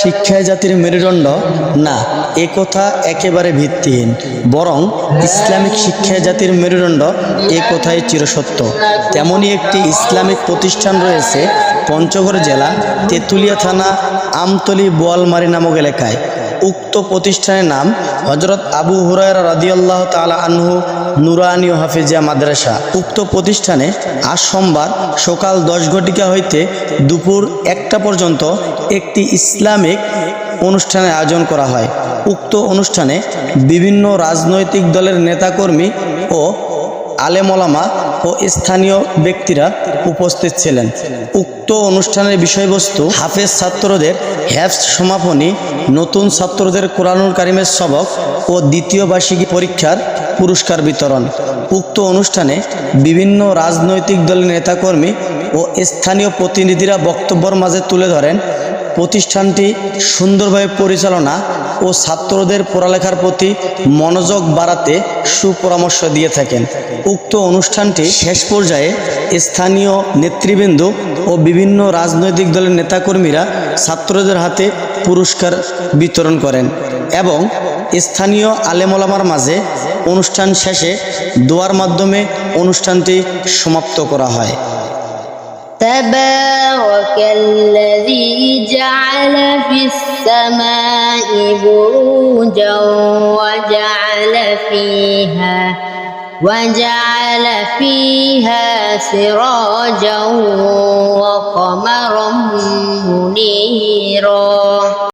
শিক্ষায় জাতির মেরুদণ্ড? না, এ কথা একেবারে ভিত্তিহীন। বরং ইসলামিক শিক্ষায় জাতির মেরুদণ্ড এ কথাই চিরসত্য। তেমনই একটি ইসলামিক প্রতিষ্ঠান রয়েছে পঞ্চগড় জেলা তেঁতুলিয়া থানা আমতলি বোয়ালমারি নামক এলাকায়। উক্ত প্রতিষ্ঠানের নাম হজরত আবু হুরায়রা রাদিয়াল্লাহ তালা আনহু নুরানি ও হাফিজিয়া মাদ্রাসা। উক্ত প্রতিষ্ঠানে আজ সোমবার সকাল দশ ঘটিকা হইতে দুপুর একটা পর্যন্ত একটি ইসলামিক অনুষ্ঠানের আয়োজন করা হয়। উক্ত অনুষ্ঠানে বিভিন্ন রাজনৈতিক দলের নেতাকর্মী ও আলেমলামা ও স্থানীয় ব্যক্তিরা উপস্থিত ছিলেন। উক্ত অনুষ্ঠানের বিষয়বস্তু হাফেজ ছাত্রদের হ্যাফস সমাপনী, নতুন ছাত্রদের কোরআনুল কারিমের সবক ও দ্বিতীয় বার্ষিকী পরীক্ষার পুরস্কার বিতরণ। উক্ত অনুষ্ঠানে বিভিন্ন রাজনৈতিক দলের নেতাকর্মী ও স্থানীয় প্রতিনিধিরা বক্তব্যর মাঝে তুলে ধরেন প্রতিষ্ঠানটি সুন্দরভাবে পরিচালনা ও ছাত্রদের পড়ালেখার প্রতি মনোযোগ বাড়াতে সুপরামর্শ দিয়ে থাকেন উক্ত অনুষ্ঠানটি শেষ পর্যায়ে স্থানীয় নেতৃবৃন্দ ও বিভিন্ন রাজনৈতিক দলের নেতাকর্মীরা ছাত্রদের হাতে পুরস্কার বিতরণ করেন এবং স্থানীয় আলেমলামার মাঝে অনুষ্ঠান শেষে দোয়ার মাধ্যমে অনুষ্ঠানটি সমাপ্ত করা হয় تبارك الذي جعل في السماء بروجا وجعل فيها وجعل فيها سراجا وقمرا منيرا.